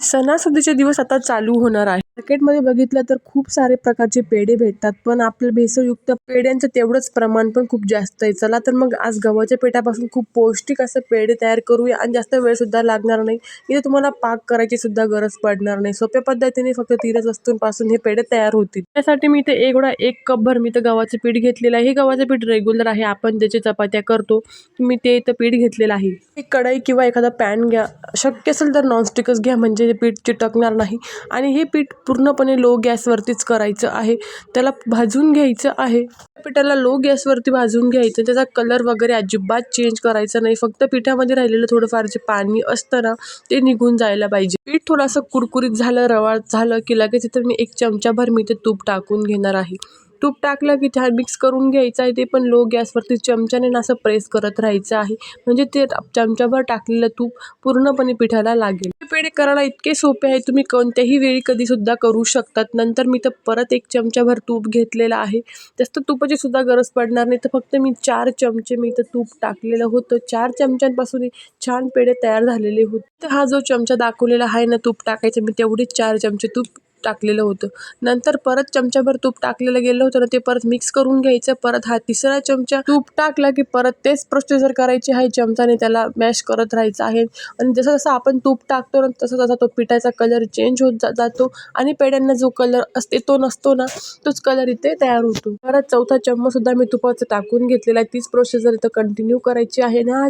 सणासुदीचे दिवस आता चालू होणार आहे मार्केटमध्ये बघितलं तर खूप सारे प्रकारचे पेढे भेटतात पण आपलं भेसळयुक्त पेढ्यांचं तेवढंच प्रमाण पण खूप जास्त आहे. चला तर मग आज गव्हाच्या पेठापासून खूप पौष्टिक असं पेढे तयार करूया आणि जास्त वेळसुद्धा लागणार नाही. इथे तुम्हाला पाक करायची सुद्धा गरज पडणार नाही. सोप्या पद्धतीने फक्त तीनच वस्तूंपासून हे पेढे तयार होतील. त्यासाठी मी इथे एवढा एक कपभर मी तर गव्हाचं पीठ घेतलेलं आहे. हे गव्हाचं पीठ रेग्युलर आहे. आपण त्याची चपात्या करतो मी ते इथं पीठ घेतलेलं आहे. एक कढई किंवा एखादा पॅन घ्या. शक्य असेल तर नॉनस्टिकच घ्या म्हणजे हे पीठ चिटकणार नाही. आणि हे पीठ पूर्णपणे लो गॅसवरतीच करायचं आहे. त्याला भाजून घ्यायचं आहे. पिठाला लो गॅसवरती भाजून घ्यायचं. त्याचा कलर वगैरे अजिबात चेंज करायचा नाही. फक्त पिठामध्ये राहिलेलं थोडंफार जे पाणी असतं ना ते निघून जायला पाहिजे. पीठ थोडंसं कुरकुरीत झालं रवाळ झालं की लगेच इथं मी एक चमचाभर मी ते तूप टाकून घेणार आहे. तूप टाकलं की छान मिक्स करून घ्यायचं आहे ते पण लो गॅसवरती चमच्याने ना असं प्रेस करत राहायचं आहे. म्हणजे ते चमच्याभर टाकलेलं तूप पूर्णपणे पिठाला लागेल. पेढे करायला इतके सोपे आहे तुम्ही कोणत्याही वेळी कधीसुद्धा करू शकतात. नंतर मी तर परत एक चमच्याभर तूप घेतलेलं आहे. जास्त तुपाची सुद्धा गरज पडणार नाही. तर फक्त मी चार चमचे मी तर तूप टाकलेलं होतं. चार चमच्यांपासून छान पेढे तयार झालेले होते. तर हा जो चमचा दाखवलेला आहे ना तूप टाकायचं मी तेवढेच चार चमचे तूप टाकलेलं होतं. नंतर परत चमचाभर तूप टाकलेलं गेलं होतं ना ते परत मिक्स करून घ्यायचं. परत हा तिसरा चमचा तूप टाकला की परत तेच प्रोसिजर करायची आहे चमचाने त्याला मॅश करत राहायचं आहे. आणि जसं जसं आपण तूप टाकतो ना तसं तसा तो पिठाचा कलर चेंज होत जा जातो. आणि पेड्यांना जो कलर असते तो नसतो ना तोच कलर इथे तयार होतो. परत चौथा चम्मचसुद्धा मी तुपाचं टाकून घेतलेला आहे. तीच प्रोसिजर इथं कंटिन्यू करायची आहे. ना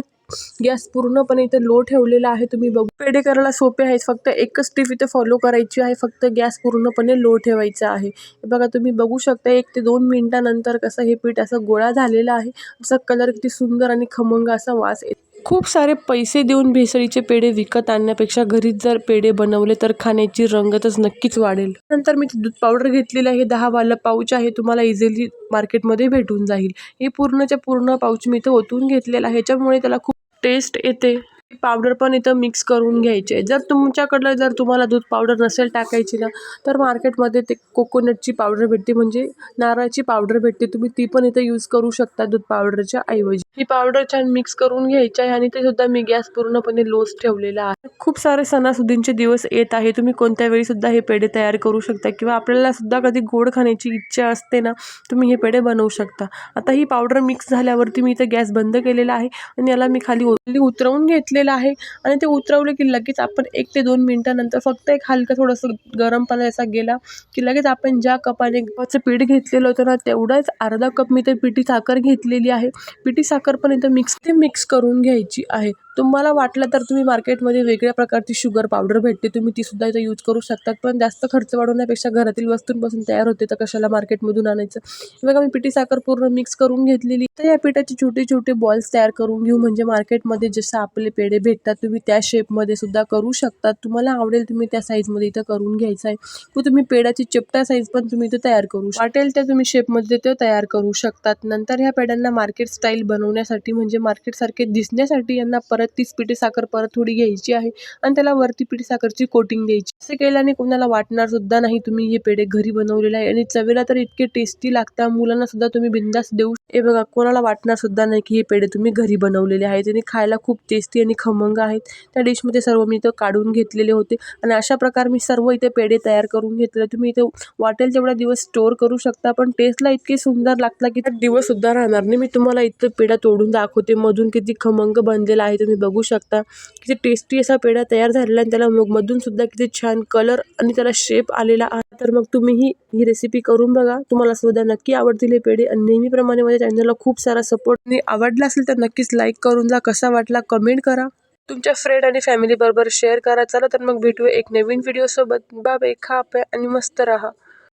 गॅस पूर्णपणे इथे लो ठेवलेला आहे. तुम्ही बघू पेढे करायला सोपे आहेत. फक्त एकच टीप इथे फॉलो करायची आहे. फक्त गॅस पूर्णपणे लो ठेवायचा आहे. बघा तुम्ही बघू शकता एक ते दोन मिनिटानंतर कसं हे पीठ असं गोळा झालेला आहे. असा कलर किती सुंदर आणि खमंग असा वास येतो. खूप सारे पैसे देऊन भेसळीचे पेढे विकत आणण्यापेक्षा घरीच जर पेढे बनवले तर खाण्याची रंगतच नक्कीच वाढेल. नंतर मी दूध पावडर घेतलेलं आहे. दहा वाला पाऊच आहे. तुम्हाला इझिली मार्केटमध्ये भेटून जाईल. हे पूर्णच्या पूर्ण पाऊच मी इथं ओतून घेतलेलं आहे. ह्याच्यामुळे त्याला खूप टेस्ट येते. पावडर पण इथं मिक्स करून घ्यायचे जर तुमच्याकडलं जर तुम्हाला दूध पावडर नसेल टाकायची ना तर मार्केटमध्ये ते कोकोनटची पावडर भेटते म्हणजे नारळाची पावडर भेटते. तुम्ही ती पण इथं यूज करू शकता दूध पावडरच्या ऐवजी. ही पावडर छान मिक्स करून घ्यायची आहे आणि ते सुद्धा मी गॅस पूर्णपणे लोच ठेवलेला आहे. खूप सारे सणासुदींचे दिवस येत आहे तुम्ही कोणत्या वेळी सुद्धा हे पेढे तयार करू शकता किंवा आपल्याला सुद्धा कधी गोड खाण्याची इच्छा असते ना तुम्ही हे पेढे बनवू शकता. आता ही पावडर मिक्स झाल्यावरती मी इथं गॅस बंद केलेला आहे आणि याला मी खाली उतरवून उतरवून उतरलेलं आहे आणि ते उतरवलं की लगेच आपण एक ते दोन मिनटानंतर फक्त एक हलकं थोडंसं गरम पाणी असा गेला की लगेच आपण ज्या कपाने गव्हाचं पीठ घेतलेलं होतं ना तेवढाच अर्धा कप मी ते पिठी साखर घेतलेली आहे. पिठी साखर पण इथं मिक्स ते मिक्स करून घ्यायची आहे. तुम्हाला वाटलं तर तुम्ही मार्केटमध्ये वेगळ्या प्रकारची शुगर पावडर भेटते तुम्ही ती सुद्धा इथं यूज करू शकतात. पण जास्त खर्च वाढवण्यापेक्षा घरातील वस्तूंपासून तयार होते तर कशाला मार्केटमधून आणायचं? बघा मी पिठी साखर पूर्ण मिक्स करून घेतलेली. तर या पिठाचे छोटे छोटे बॉल्स तयार करून घेऊ. म्हणजे मार्केटमध्ये जसं आपले पेढे भेटतात तुम्ही त्या शेपमध्ये सुद्धा करू शकतात. तुम्हाला आवडेल तुम्ही त्या साईजमध्ये इथं करून घ्यायचं आहे. व तुम्ही पेड्याची चिपटा साईज पण तुम्ही इथं तयार करू वाटेल त्या तुम्ही शेपमध्ये ते तयार करू शकतात. नंतर ह्या पेड्यांना मार्केट स्टाईल बनवण्यासाठी म्हणजे मार्केटसारखे दिसण्यासाठी यांना परत तीच पिठी साखर परत थोडी घ्यायची आहे आणि त्याला वरती पिठी साखरची कोटिंग द्यायची. असे केल्याने कोणाला वाटणार सुद्धा नाही तुम्ही हे पेढे घरी बनवलेले आहे आणि चवीला तर इतके टेस्टी लागतात मुलांना सुद्धा तुम्ही बिंदास देऊ हे बघा कोणाला वाटणार सुद्धा नाही की हे पेढे तुम्ही घरी बनवलेले आहेत आणि खायला खूप टेस्टी आणि खमंग आहेत. त्या डिशमध्ये सर्व मी इथं काढून घेतलेले होते. आणि अशा प्रकारे मी सर्व इथे पेढे तयार करून घेतले. तुम्ही इथे वाटेल तेवढा दिवस स्टोअर करू शकता पण टेस्टला इतके सुंदर लागला की त्या दिवससुद्धा राहणार नाही. मी तुम्हाला इथं पेढा तोडून दाखवते. मधून किती खमंग बनलेला आहे तुम्ही बघू शकता. किती टेस्टी असा पेढा तयार झालेला आणि त्याला मग मधूनसुद्धा किती छान कलर आणि त्याला शेप आलेला आहे. तर मग तुम्हीही ही रेसिपी करून बघा. तुम्हाला सुद्धा नक्की आवडतील हे पेढे. आणि नेहमीप्रमाणे माझ्या चॅनलला खूप सारा सपोर्ट आवडला असेल तर नक्कीच लाईक करून जा. कसा वाटला कमेंट करा. तुमच्या फ्रेंड आणि फॅमिली बरोबर शेअर करा. चला तर मग भेटूया एक नवीन व्हिडिओसोबत सोबत. बाय. खा प्या आणि मस्त राहा.